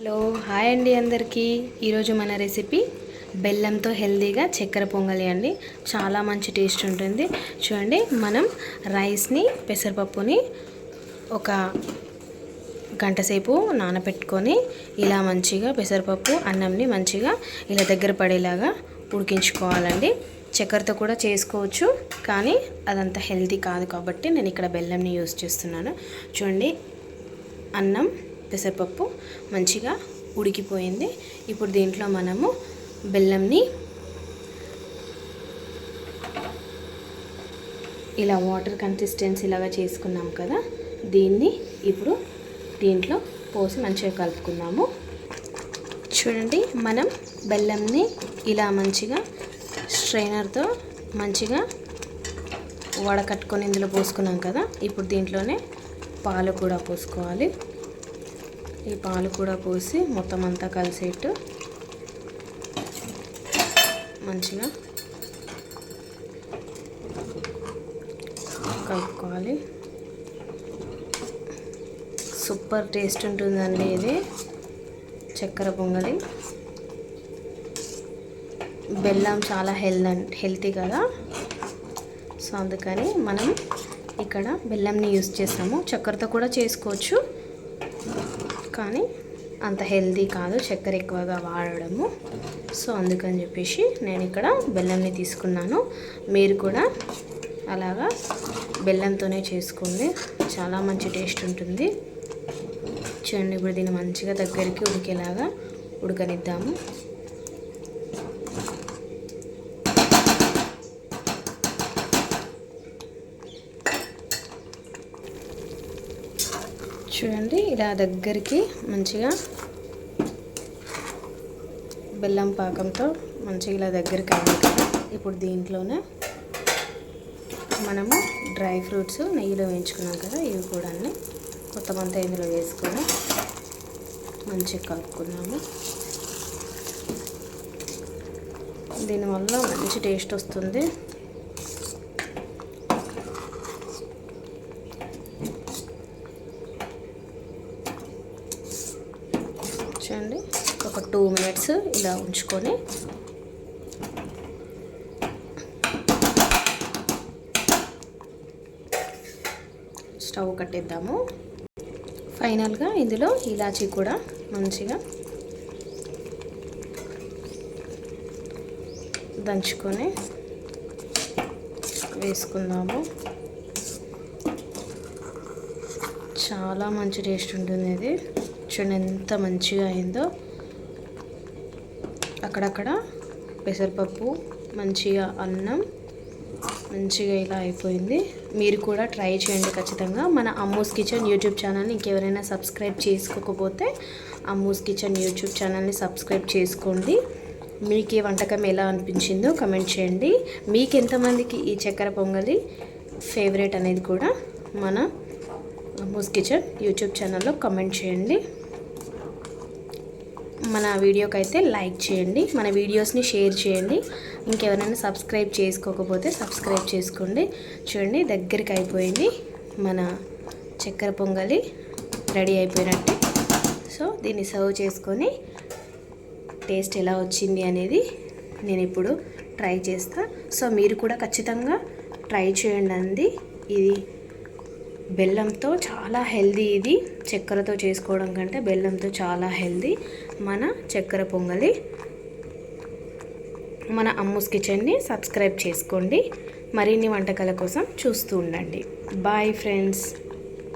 Hello hi అండి అందరికీ. ఈరోజు మన రెసిపీ బెల్లంతో హెల్దీగా చక్కెర పొంగలి అండి. చాలా మంచి టేస్ట్ ఉంటుంది. చూడండి మనం రైస్ని పెసరపప్పుని ఒక గంట సేపు నానబెట్టుకొని ఇలా మంచిగా పెసరపప్పు అన్నంని మంచిగా ఇలా దగ్గర పడేలాగా ఉడికించుకోవాలండి. చక్కెరతో కూడా చేసుకోవచ్చు కానీ అదంత హెల్తీ కాదు కాబట్టి నేను ఇక్కడ బెల్లంని యూస్ చేస్తున్నాను. చూడండి అన్నం పెసరపప్పు మంచిగా ఉడికిపోయింది. ఇప్పుడు దీంట్లో మనము బెల్లంని ఇలా వాటర్ కన్సిస్టెన్సీ లాగా చేసుకున్నాం కదా దీన్ని ఇప్పుడు దీంట్లో పోసి మంచిగా కలుపుకున్నాము చూడండి మనం బెల్లంని ఇలా మంచిగా స్ట్రైనర్తో మంచిగా వడకట్టుకొని ఇందులో పోసుకున్నాం కదా ఇప్పుడు దీంట్లోనే పాలు కూడా పోసుకోవాలి. ఈ పాలు కూడా పోసి మొత్తం అంతా కలిసేట్టు మంచిగా కలుపుకోవాలి. సూపర్ టేస్ట్ ఉంటుందండి ఇది. చక్కెర పొంగలి. బెల్లం చాలా హెల్త్ హెల్తీ కదా. సో అందుకని మనం ఇక్కడ బెల్లంని యూస్ చేస్తాము. చక్కెరతో కూడా చేసుకోవచ్చు. కానీ అంత హెల్దీ కాదు చక్కెర ఎక్కువగా వాడడము. సో అందుకని చెప్పేసి నేను ఇక్కడ బెల్లంని తీసుకున్నాను. మీరు కూడా అలాగా బెల్లంతోనే చేసుకోండి. చాలా మంచి టేస్ట్ ఉంటుంది. చూడండి ఇప్పుడు దీన్ని మంచిగా దగ్గరికి ఉడికేలాగా ఉడకనిద్దాము. చూడండి ఇలా దగ్గరికి మంచిగా బెల్లం పాకంతో మంచిగా ఇలా దగ్గరికి అయింది కదా ఇప్పుడు దీంట్లోనే మనము డ్రై ఫ్రూట్స్ నెయ్యిలో వేయించుకున్నాం కదా ఇవి కూడా అన్ని మొత్తం అంతా ఇందులో వేసుకొని మంచిగా కలుపుకున్నాము దీనివల్ల మంచి టేస్ట్ వస్తుంది. చూడండి ఒక టూ మినిట్స్ ఇలా ఉంచుకొని. స్టవ్ కట్టేద్దాము. ఫైనల్గా ఇందులో ఇలాచీ కూడా మంచిగా దంచుకొని వేసుకుందాము. చాలా మంచి టేస్ట్ ఉంటుంది ఇది. చూడండి ఎంత మంచిగా అయిందో అక్కడక్కడ పెసరపప్పు మంచిగా అన్నం మంచిగా ఇలా అయిపోయింది. మీరు కూడా ట్రై చేయండి ఖచ్చితంగా. మన అమ్మూస్ కిచెన్ యూట్యూబ్ ఛానల్ని ఇంకెవరైనా సబ్స్క్రైబ్ చేసుకోకపోతే అమ్మూస్ కిచెన్ యూట్యూబ్ ఛానల్ని సబ్స్క్రైబ్ చేసుకోండి. మీకు ఈ వంటకం ఎలా అనిపించిందో కమెంట్ చేయండి. మీకు ఎంతమందికి ఈ చక్కెర పొంగలి ఫేవరెట్ అనేది కూడా మన అమ్మూస్ కిచెన్ యూట్యూబ్ ఛానల్లో కమెంట్ చేయండి. మన వీడియోకి అయితే లైక్ చేయండి మన వీడియోస్ని షేర్ చేయండి. ఇంకెవరైనా సబ్స్క్రైబ్ చేసుకోకపోతే సబ్స్క్రైబ్ చేసుకోండి. చూడండి దగ్గరికి అయిపోయింది. మన చక్కెర పొంగలి రెడీ అయిపోయినట్టే. సో దీన్ని సర్వ్ చేసుకొని టేస్ట్ ఎలా వచ్చింది అనేది నేను ఇప్పుడు ట్రై చేస్తా. సో మీరు కూడా ఖచ్చితంగా ట్రై చేయండి అంది ఇది బెల్లంతో చాలా హెల్దీ ఇది. చక్కెరతో చేసుకోవడం కంటే బెల్లంతో చాలా హెల్దీ. మన చక్కెర పొంగలి. మన అమ్మూస్ కిచెన్ని సబ్స్క్రైబ్ చేసుకోండి. మరిన్ని వంటకాల కోసం చూస్తూ ఉండండి. Bye friends.